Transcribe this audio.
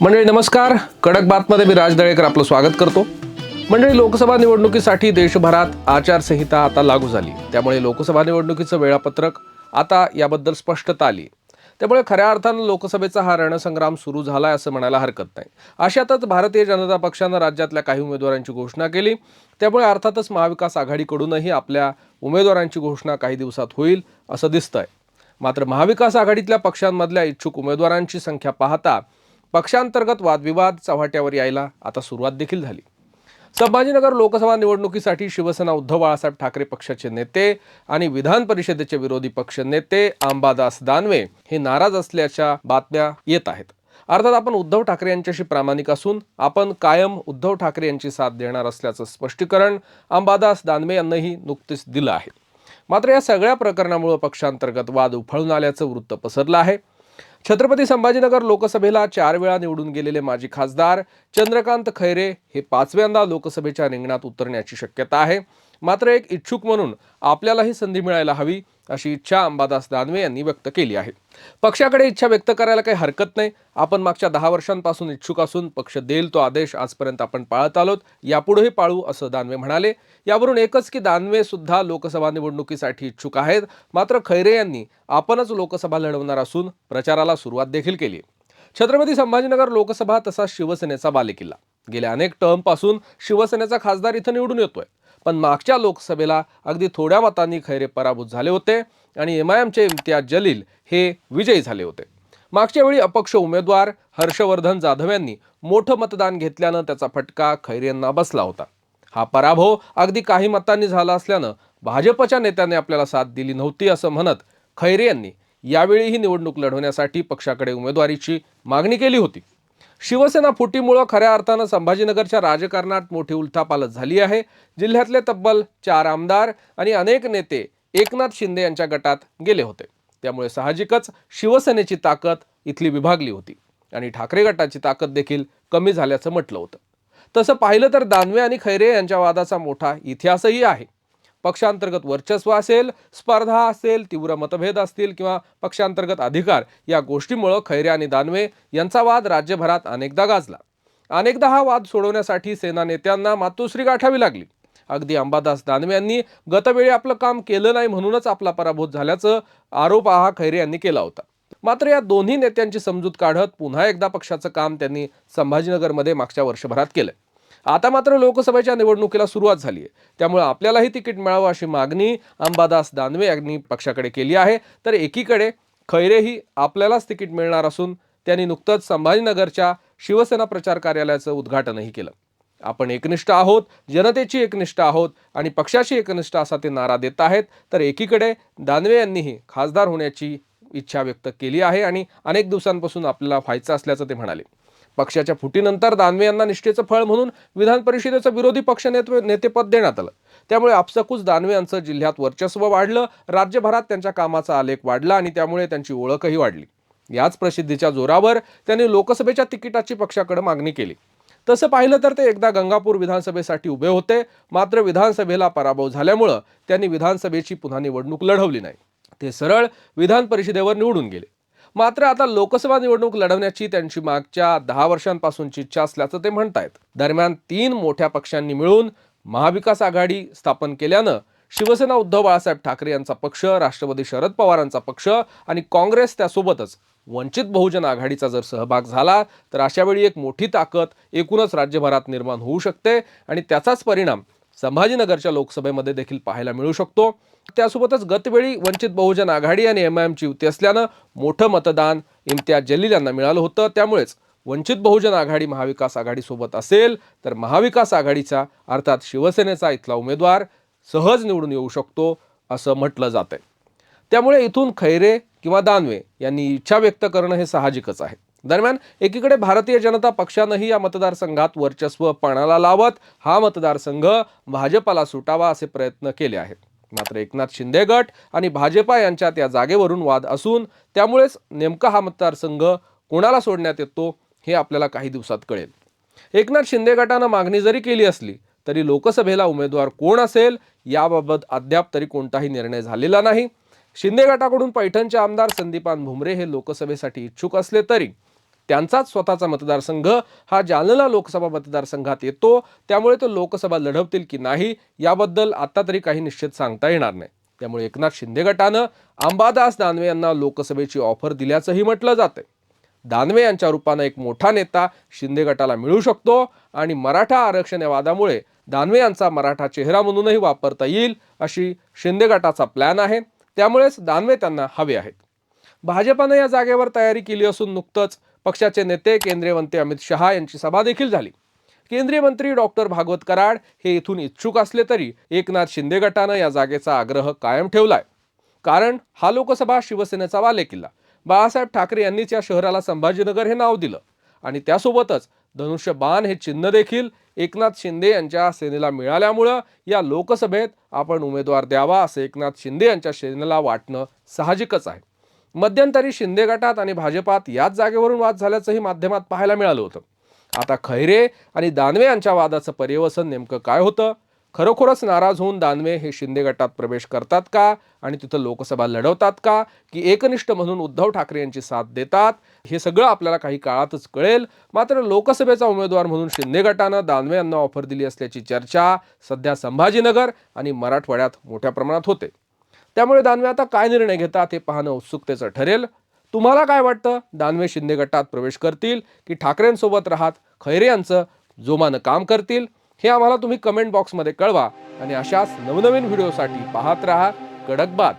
मंडळी नमस्कार. कडक बातमध्ये मी राज दळेकर आपलं स्वागत करतो. मंडळी लोकसभा निवडणुकीसाठी देशभरात आचारसंहिता आता लागू झाली. त्यामुळे लोकसभा निवडणुकीचं वेळापत्रक आता याबद्दल स्पष्टता आली. त्यामुळे खऱ्या अर्थानं लोकसभेचा हा रणसंग्राम सुरू झालाय असं म्हणायला हरकत नाही. अशातच भारतीय जनता पक्षानं राज्यातल्या काही उमेदवारांची घोषणा केली. त्यामुळे अर्थातच महाविकास आघाडीकडूनही आपल्या उमेदवारांची घोषणा काही दिवसात होईल असं दिसतंय. मात्र महाविकास आघाडीतल्या पक्षांमधल्या इच्छुक उमेदवारांची संख्या पाहता पक्षांतर्गत वादविवाद चव्हाट्यावर यायला आता सुरुवात देखील झाली. संभाजीनगर लोकसभा निवडणुकीसाठी शिवसेना उद्धव बाळासाहेब ठाकरे पक्षाचे नेते आणि विधान परिषदेचे विरोधी पक्ष नेते अंबादास दानवे हे नाराज असल्याच्या बातम्या येत आहेत. अर्थात आपण उद्धव ठाकरे यांच्याशी प्रामाणिक असून आपण कायम उद्धव ठाकरे यांची साथ देणार असल्याचं स्पष्टीकरण अंबादास दानवे यांनाही नुकतेच दिलं आहे. मात्र या सगळ्या प्रकरणामुळे पक्षांतर्गत वाद उफळून आल्याचं वृत्त पसरलं आहे. छत्रपती संभाजीनगर लोकसभेला चार वेळा निवडून गेलेले माजी खासदार चंद्रकांत खैरे हे पाचव्यांदा लोकसभेच्या रिंगणात उतरण्याची शक्यता आहे. मात्र एक इच्छुक म्हणून आपल्यालाही संधी मिळायला हवी अशी इच्छा अंबादास दानवे यांनी व्यक्त केली आहे. पक्षाकडे इच्छा व्यक्त करायला काही हरकत नाही. आपण मागच्या दहा वर्षांपासून इच्छुक असून पक्ष देईल तो आदेश आजपर्यंत आपण पाळत आलोत. यापुढेही पाळू असं दानवे म्हणाले. यावरून एकच की दानवे सुद्धा लोकसभा निवडणुकीसाठी इच्छुक आहेत. मात्र खैरे यांनी आपणच लोकसभा लढवणार असून प्रचाराला सुरुवात देखील केली. आहे. छत्रपती संभाजीनगर लोकसभा तसा शिवसेनेचा बालेकिल्ला. गेल्या अनेक टर्मपासून शिवसेनेचा खासदार इथं निवडून येतोय. पण मागच्या लोकसभेला अगदी थोड्या मतांनी खैरे पराभूत झाले होते आणि एम आय एमचे इम्तियाज जलील हे विजयी झाले होते. मागच्या वेळी अपक्ष उमेदवार हर्षवर्धन जाधव यांनी मोठं मतदान घेतल्यानं त्याचा फटका खैरे यांना बसला होता. हा पराभव अगदी काही मतांनी झाला असल्यानं भाजपच्या नेत्याने आपल्याला साथ दिली नव्हती असं म्हणत खैरे यांनी यावेळी ही निवडणूक लढवण्यासाठी पक्षाकडे उमेदवारीची मागणी केली होती. शिवसेना फुटीमुळं खऱ्या अर्थानं संभाजीनगरच्या राजकारणात मोठी उलथापालथ झाली आहे. जिल्ह्यातले तब्बल चार आमदार आणि अनेक नेते एकनाथ शिंदे यांच्या गटात गेले होते. त्यामुळे साहजिकच शिवसेनेची ताकद इथली विभागली होती आणि ठाकरे गटाची ताकद देखील कमी झाल्याचं म्हटलं होतं. तसं पाहिलं तर दानवे आणि खैरे यांच्या वादाचा मोठा इतिहासही आहे. पक्षांतर्गत वर्चस्व असेल स्पर्धा असेल तीव्र मतभेद असतील किंवा पक्षांतर्गत अधिकार या गोष्टीमुळं खैरे आणि दानवे यांचा वाद राज्यभरात अनेकदा गाजला. अनेकदा हा वाद सोडवण्यासाठी सेना नेत्यांना मातोश्री गाठावी लागली. अगदी अंबादास दानवे यांनी गतवेळी आपलं काम केलं नाही म्हणूनच आपला पराभूत झाल्याचं आरोप हा खैरे यांनी केला होता. मात्र या दोन्ही नेत्यांची समजूत काढत पुन्हा एकदा पक्षाचं काम त्यांनी संभाजीनगरमध्ये मागच्या वर्षभरात केलं आता मात्र लोकसभेच्या निवडणुकीला सुरुवात झाली आहे. त्यामुळे आपल्यालाही तिकीट मिळावं अशी मागणी अंबादास दानवे यांनी पक्षाकडे केली आहे. तर एकीकडे खैरेही आपल्यालाच तिकीट मिळणार असून त्यांनी नुकतंच संभाजीनगरच्या शिवसेना प्रचार कार्यालयाचं उद्घाटनही केलं. आपण एकनिष्ठ आहोत जनतेची एकनिष्ठ आहोत आणि पक्षाची एकनिष्ठ असा ते नारा देत आहेत. तर एकीकडे दानवे यांनीही खासदार होण्याची इच्छा व्यक्त केली आहे आणि अनेक दिवसांपासून आपल्याला व्हायचं असल्याचं ते म्हणाले. पक्षाच्या फुटीनंतर दानवे यांना निष्ठेचं फळ म्हणून विधान परिषदेचं विरोधी पक्ष नेतृ नेतेपद देण्यात आलं. त्यामुळे आपसकूच दानवे यांचं जिल्ह्यात वर्चस्व वाढलं राज्यभरात त्यांच्या कामाचा आलेख वाढला आणि त्यामुळे त्यांची ओळखही वाढली. याच प्रसिद्धीच्या जोरावर त्यांनी लोकसभेच्या तिकिटाची पक्षाकडे मागणी केली. तसं पाहिलं तर ते एकदा गंगापूर विधानसभेसाठी उभे होते मात्र विधानसभेला पराभव झाल्यामुळं त्यांनी विधानसभेची पुन्हा निवडणूक लढवली नाही. ते सरळ विधान परिषदेवर निवडून गेले. मात्र आता लोकसभा निवडणूक लढवण्याची त्यांची मागच्या दहा वर्षांपासूनची इच्छा असल्याचं ते म्हणतायत. दरम्यान तीन मोठ्या पक्षांनी मिळून महाविकास आघाडी स्थापन केल्यानं शिवसेना उद्धव बाळासाहेब ठाकरे यांचा पक्ष राष्ट्रवादी शरद पवारांचा पक्ष आणि काँग्रेस त्यासोबतच वंचित बहुजन आघाडीचा जर सहभाग झाला तर अशा वेळी एक मोठी ताकद एकूणच राज्यभरात निर्माण होऊ शकते आणि त्याचाच परिणाम संभाजीनगरच्या लोकसभेमध्ये देखील पाहायला मिळू शकतो. त्यासोबतच गतवेळी वंचित बहुजन आघाडी आणि एम आय एमची युती असल्यानं मोठं मतदान इम्तियाज जलील यांना मिळालं होतं. त्यामुळेच वंचित बहुजन आघाडी महाविकास आघाडीसोबत असेल तर महाविकास आघाडीचा अर्थात शिवसेनेचा इथला उमेदवार सहज निवडून येऊ शकतो असं म्हटलं जात आहे त्यामुळे इथून खैरे किंवा दानवे यांनी इच्छा व्यक्त करणं हे साहजिकच आहे. दरम्यान एकीकडे भारतीय जनता पक्षानंही या मतदारसंघात वर्चस्व पणाला लावत हा मतदारसंघ भाजपाला सुटावा असे प्रयत्न केले आहेत. मात्र एकनाथ शिंदे गट आणि भाजपा यांच्यात या जागेवरून वाद असून त्यामुळेच नेमका हा मतदारसंघ कोणाला सोडण्यात येतो हे आपल्याला काही दिवसात कळेल. एकनाथ शिंदे गटानं मागणी जरी केली असली तरी लोकसभेला उमेदवार कोण असेल याबाबत अद्याप तरी कोणताही निर्णय झालेला नाही. शिंदे गटाकडून पैठणचे आमदार संदीपान भुमरे हे लोकसभेसाठी इच्छुक असले तरी त्यांचाच स्वतःचा मतदारसंघ हा जालना लोकसभा मतदारसंघात येतो. त्यामुळे तो लोकसभा लढवतील की नाही याबद्दल आता तरी काही निश्चित सांगता येणार नाही. त्यामुळे एकनाथ शिंदे गटानं अंबादास दानवे यांना लोकसभेची ऑफर दिल्याचंही म्हटलं जातंय. दानवे यांच्या रूपानं एक मोठा नेता शिंदे गटाला मिळू शकतो आणि मराठा आरक्षण या वादामुळे दानवे यांचा मराठा चेहरा म्हणूनही वापरता येईल अशी शिंदे गटाचा प्लॅन आहे. त्यामुळेच दानवे त्यांना हवे आहेत. भाजपानं या जागेवर तयारी केली असून नुकतंच पक्षाचे नेते केंद्रीय मंत्री अमित शहा यांची सभा देखील झाली. केंद्रीय मंत्री डॉक्टर भागवत कराड हे इथून इच्छुक असले तरी एकनाथ शिंदे गटानं या जागेचा आग्रह कायम ठेवलाय. कारण हा लोकसभा शिवसेनेचा बालेकिल्ला बाळासाहेब ठाकरे यांनीच या शहराला संभाजीनगर हे नाव दिलं. आणि त्यासोबतच धनुष्यबाण हे चिन्ह देखील एकनाथ शिंदे यांच्या सेनेला मिळाल्यामुळं या लोकसभेत आपण उमेदवार द्यावा असं एकनाथ शिंदे यांच्या सेनेला वाटणं साहजिकच आहे. मध्यंतरी शिंदे गटात आणि भाजपात याच जागेवरून वाद झाल्याचंही माध्यमात पाहायला मिळालं होतं. आता खैरे आणि दानवे यांच्या वादाचं पर्यवसन नेमकं काय होतं? खरोखरच नाराज होऊन दानवे हे शिंदे गटात प्रवेश करतात का? आणि तिथं लोकसभा लढवतात का? की एकनिष्ठ म्हणून उद्धव ठाकरे यांची साथ देतात? हे सगळं आपल्याला काही काळातच कळेल. मात्र लोकसभेचा उमेदवार म्हणून शिंदे गटानं दानवे यांना ऑफर दिली असल्याची चर्चा सध्या संभाजीनगर आणि मराठवाड्यात मोठ्या प्रमाणात होते. त्यामुळे दानवे आता काय निर्णय घेतात हे पाहणं उत्सुकतेचं ठरेल. तुम्हाला काय वाटतं? दानवे शिंदे गटात प्रवेश करतील की ठाकरेंसोबत राहत खैरे यांचं जोमानं काम करतील? हे आम्हाला तुम्ही कमेंट बॉक्समध्ये कळवा आणि अशाच नवनवीन व्हिडिओसाठी पाहत राहा कडक बात.